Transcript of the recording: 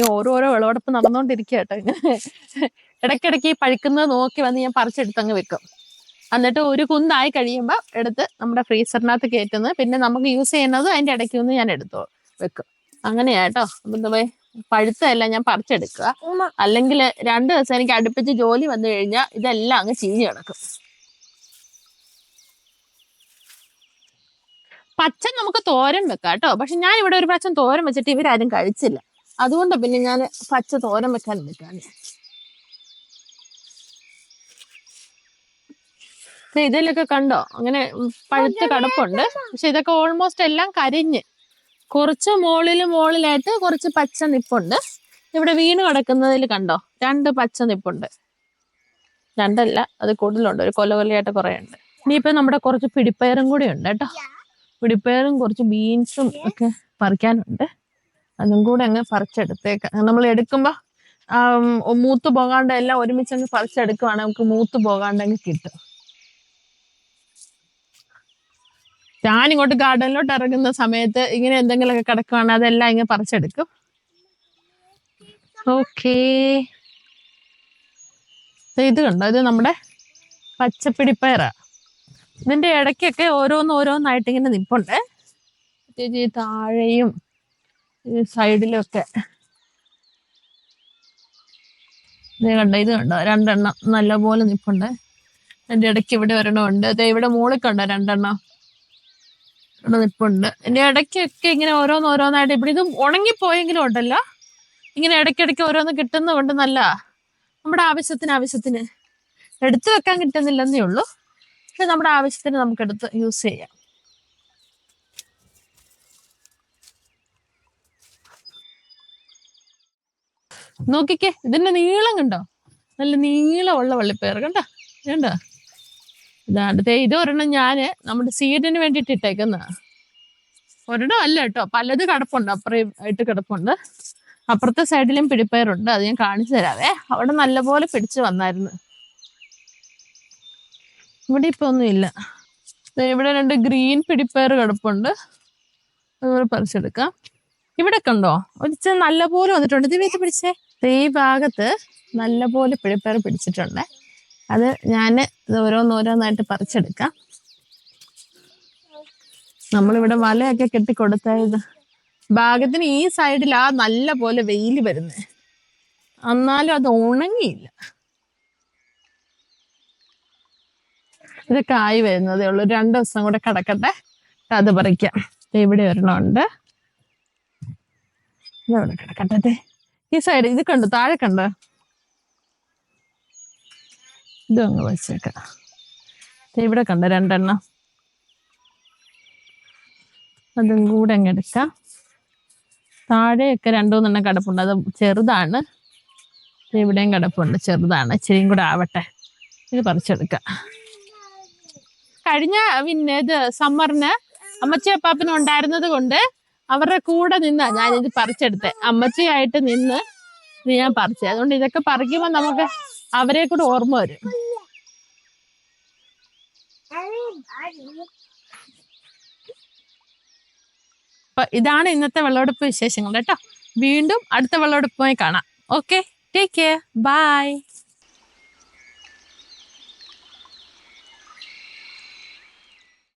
ഈ ഓരോരോ വിളവെടുപ്പ് നടന്നുകൊണ്ടിരിക്കുക കേട്ടോ ഇങ്ങനെ. ഇടയ്ക്കിടയ്ക്ക് ഈ പഴുക്കുന്നത് നോക്കി വന്ന് ഞാൻ പറിച്ചെടുത്തങ്ങ് വെക്കും. എന്നിട്ട് ഒരു കുന്തായി കഴിയുമ്പോൾ എടുത്ത് നമ്മുടെ ഫ്രീസറിനകത്ത് കയറ്റുന്നത്. പിന്നെ നമുക്ക് യൂസ് ചെയ്യുന്നത് അതിന്റെ ഇടയ്ക്ക് ഒന്ന് ഞാൻ എടുത്തു വെക്കും. അങ്ങനെയാട്ടോ പോയി പഴുത്തതെല്ലാം ഞാൻ പറിച്ചെടുക്കുക. അല്ലെങ്കിൽ രണ്ട് ദിവസം എനിക്ക് അടുപ്പിച്ച് ജോലി വന്നു കഴിഞ്ഞാൽ ഇതെല്ലാം അങ്ങ് ചീഞ്ഞ് കിടക്കും. പച്ച നമുക്ക് തോരൻ വെക്കാം കേട്ടോ. പക്ഷെ ഞാൻ ഇവിടെ ഒരു പ്രാവശ്യം തോരൻ വെച്ചിട്ട് ഇവരാരും കഴിച്ചില്ല. അതുകൊണ്ട് പിന്നെ ഞാൻ പച്ച തോരൻ വെക്കാൻ നിൽക്കാൻ ഇതിലൊക്കെ കണ്ടോ? അങ്ങനെ പഴുത്ത് കിടപ്പുണ്ട്. പക്ഷെ ഇതൊക്കെ ഓൾമോസ്റ്റ് എല്ലാം കരിഞ്ഞ്. കുറച്ച് മുകളിൽ മുകളിലായിട്ട് കുറച്ച് പച്ച നിപ്പുണ്ട്. ഇവിടെ വീണ് കിടക്കുന്നതിൽ കണ്ടോ? രണ്ട് പച്ച നിപ്പുണ്ട്. രണ്ടല്ല അത് കൂടുതലുണ്ട്. ഒരു കൊല കൊലയായിട്ട് കുറേ ഉണ്ട് ഇനിയിപ്പോ നമ്മുടെ കുറച്ച് പിടിപ്പയറും കൂടി ഉണ്ട് കേട്ടോ. പിടിപ്പയറും കുറച്ച് ബീൻസും ഒക്കെ പറിക്കാനുണ്ട്. അതും കൂടെ അങ്ങ് പറിച്ചെടുത്തേക്കാം. നമ്മൾ എടുക്കുമ്പോ ആ, ഉം, മൂത്ത് പോകാണ്ട് എല്ലാം ഒരുമിച്ച് അങ്ങ് പറിച്ചെടുക്കുവാണെങ്കിൽ നമുക്ക് മൂത്ത് പോകാണ്ട് അങ്ങ് കിട്ടും. ഞാൻ ഇങ്ങോട്ട് ഗാർഡനിലോട്ട് ഇറങ്ങുന്ന സമയത്ത് ഇങ്ങനെ എന്തെങ്കിലുമൊക്കെ കിടക്കുവാണെങ്കിൽ അതെല്ലാം ഇങ്ങനെ പറിച്ചെടുക്കും. ഓക്കേ ഇത് കണ്ടോ? ഇത് നമ്മുടെ പച്ചപ്പിടിപ്പയറാ ഇതിന്റെ ഇടയ്ക്കൊക്കെ ഓരോന്നോരോന്നായിട്ട് ഇങ്ങനെ പ്രത്യേകിച്ച് ഈ താഴെയും ഈ സൈഡിലും ഇത് കണ്ട ഇത് കണ്ടോ? രണ്ടെണ്ണം നല്ലപോലെ നിപ്പുണ്ട്. എന്റെ ഇടയ്ക്ക് ഇവിടെ ഒരെണ്ണം ഉണ്ട്. ദേ ഇവിടെ മുകളിൽ കണ്ടോ രണ്ടെണ്ണം? ഇവിടെ നിപ്പുണ്ട്. എന്റെ ഇടയ്ക്കൊക്കെ ഇങ്ങനെ ഓരോന്ന് ഓരോന്നായിട്ട് ഇവിടെ ഇത് ഉണങ്ങിപ്പോയെങ്കിലും ഉണ്ടല്ലോ. ഇങ്ങനെ ഇടയ്ക്കിടയ്ക്ക് ഓരോന്ന് കിട്ടുന്നതുകൊണ്ട് നല്ല നമ്മുടെ ആവശ്യത്തിന് ആവശ്യത്തിന് എടുത്തു വെക്കാൻ കിട്ടുന്നില്ലെന്നേ ഉള്ളൂ. പക്ഷെ നമ്മുടെ ആവശ്യത്തിന് നമുക്ക് എടുത്ത് യൂസ് ചെയ്യാം. നോക്കിക്കേ ഇതിന്റെ നീളം കണ്ടോ? നല്ല നീളമുള്ള വള്ളിപ്പയർ കണ്ടോ? കണ്ടോ? ഇതാണ് ദേ ഇത് ഒരെണ്ണം ഞാൻ നമ്മുടെ സീഡിന് വേണ്ടിയിട്ട് ഇട്ടേക്കുന്ന. ഒരെണ്ണം അല്ല കേട്ടോ പലത് കിടപ്പുണ്ട് അപ്പുറം ആയിട്ട് കിടപ്പുണ്ട്. അപ്പുറത്തെ സൈഡിലും പിടിപ്പയറുണ്ട് അത് ഞാൻ കാണിച്ചു തരാവേ. അവിടെ നല്ലപോലെ പിടിച്ചു വന്നായിരുന്നു. ഇവിടെ ഇപ്പൊ ഒന്നുമില്ല ഇവിടെ രണ്ട് ഗ്രീൻ പിടിപ്പയർ കിടപ്പുണ്ട്. അതുപോലെ പറിച്ചെടുക്കാം. ഇവിടെ കണ്ടോ ഒരിച്ച് നല്ലപോലെ വന്നിട്ടുണ്ട്. ഇത് വീട്ടിൽ പിടിച്ചേ? ഈ ഭാഗത്ത് നല്ല പോലെ പിടിപ്പയർ പിടിച്ചിട്ടുണ്ട്. അത് ഞാൻ ഓരോന്നോരോന്നായിട്ട് പറിച്ചെടുക്കാം. നമ്മളിവിടെ വലയൊക്കെ കെട്ടി കൊടുത്തായത് ഭാഗത്തിന് ഈ സൈഡിൽ ആ നല്ല പോലെ വെയിൽ വരുന്നത് എന്നാലും അത് ഉണങ്ങിയില്ല. ഇത് കായ് വരുന്നതേ ഉള്ളൂ. രണ്ടു ദിവസം കൂടെ കിടക്കട്ടെ. അത് പറിക്കാം. ഇവിടെ ഒരെണ്ണം ഒരെണ്ണമുണ്ട് ഇതവിടെ ഈ സൈഡ് ഇത് കണ്ടു? താഴെ കണ്ടോ? ഇതും അങ്ങ് വെച്ചേക്കാം. ഇവിടെ കണ്ട? രണ്ടെണ്ണം. അതും കൂടെ അങ്ങ് എടുക്കാം. താഴെയൊക്കെ രണ്ടു മൂന്നെണ്ണം കിടപ്പുണ്ട്. അത് ചെറുതാണ്. ഇവിടെയും കിടപ്പുണ്ട്. ചെറുതാണ്. ഇച്ചിരിയും കൂടെ ആവട്ടെ. ഇത് പറിച്ചെടുക്കാം. കഴിഞ്ഞ പിന്നെ ഇത് സമ്മറിന് അമ്മച്ചി ഉണ്ടായിരുന്നത് കൊണ്ട് അവരുടെ കൂടെ നിന്നാ ഞാനിത് പറിച്ചെടുത്തെ. അമ്മച്ചിയായിട്ട് നിന്ന് ഇത് ഞാൻ പറിച്ചത് അതുകൊണ്ട് ഇതൊക്കെ പറിക്കുമ്പോൾ നമുക്ക് അവരെ കൂടെ ഓർമ്മ വരും. അപ്പൊ ഇതാണ് ഇന്നത്തെ വെള്ളമെടുപ്പ് വിശേഷങ്ങൾ കേട്ടോ. വീണ്ടും അടുത്ത വെള്ളമെടുപ്പുമായി കാണാം. Okay take care bye